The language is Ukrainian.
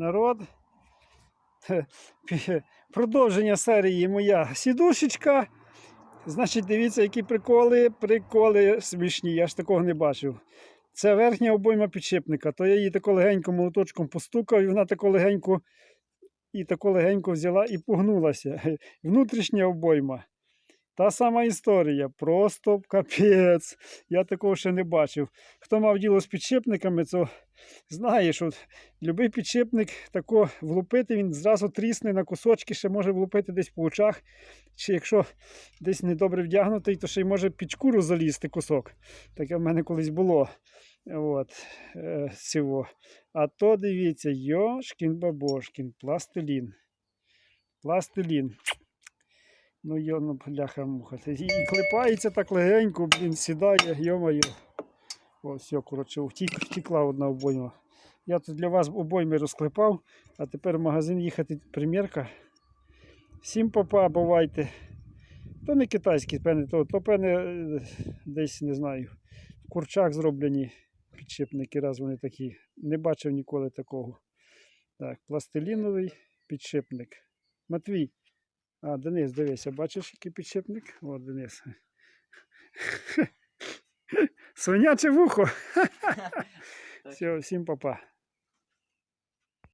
народ. Продовження серії моя сідушечка. Значить, дивіться, які приколи, приколи смішні, я ж такого не бачив. Це верхня обойма підшипника, то я її тако легенько молоточком постукав, і вона тако легенько і тако легенько взяла і погнулася. Внутрішня обойма. Та сама історія, просто капець. Я такого ще не бачив. Хто мав діло з підшипниками, то знає, що будь-який підшипник тако влупити, він зразу трісне на кусочки, ще може влупити десь по очах. Чи якщо десь недобре вдягнутий, то ще й може під шкуру залізти кусок. Таке в мене колись було. От, е. А то дивіться, Йошкін бабошкін, пластилін. Пластилін. Ну, йо, ну, бляха муха. І, клепається так легенько, блін, сідає, йомаю. О, все, коротше, втік, втікла одна обойма. Я тут для вас обойми розклепав, а тепер в магазин їхати примірка. Всім папа, бувайте. То не китайські пени, то, то пени е, десь не знаю. В курчах зроблені підшипники, раз вони такі. Не бачив ніколи такого. Так, пластиліновий підшипник. Матвій. А, Денис, дивися, бачиш, який підшипник? О, Денис. Свиняче вухо. Все, всім папа.